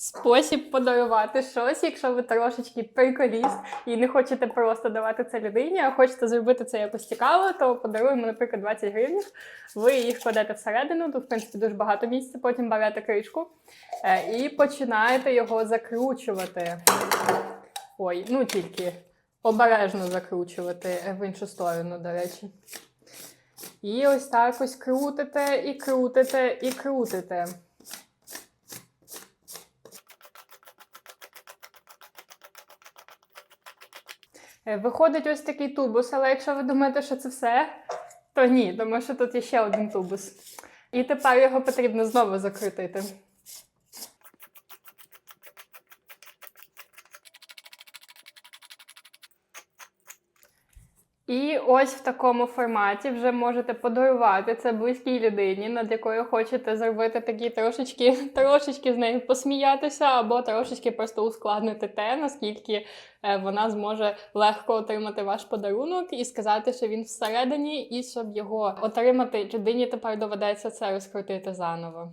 спосіб подарувати щось, якщо ви трошечки приколіст і не хочете просто давати це людині, а хочете зробити це якось цікаво, то подаруємо, наприклад, 20 гривень. Ви їх кладете всередину, тут, в принципі, дуже багато місця, потім берете кришку е, і починаєте його закручувати. Ой, ну тільки обережно закручувати е, в іншу сторону, до речі. І ось так ось крутите і крутите і крутите. Виходить ось такий тубус, але якщо ви думаєте, що це все, то ні, тому що тут є ще один тубус. І тепер його потрібно знову закрутити. І ось в такому форматі вже можете подарувати це близькій людині, над якою хочете зробити такі трошечки, трошечки з нею посміятися, або трошечки просто ускладнити те, наскільки е, вона зможе легко отримати ваш подарунок і сказати, що він всередині, і щоб його отримати людині, тепер доведеться це розкрутити заново.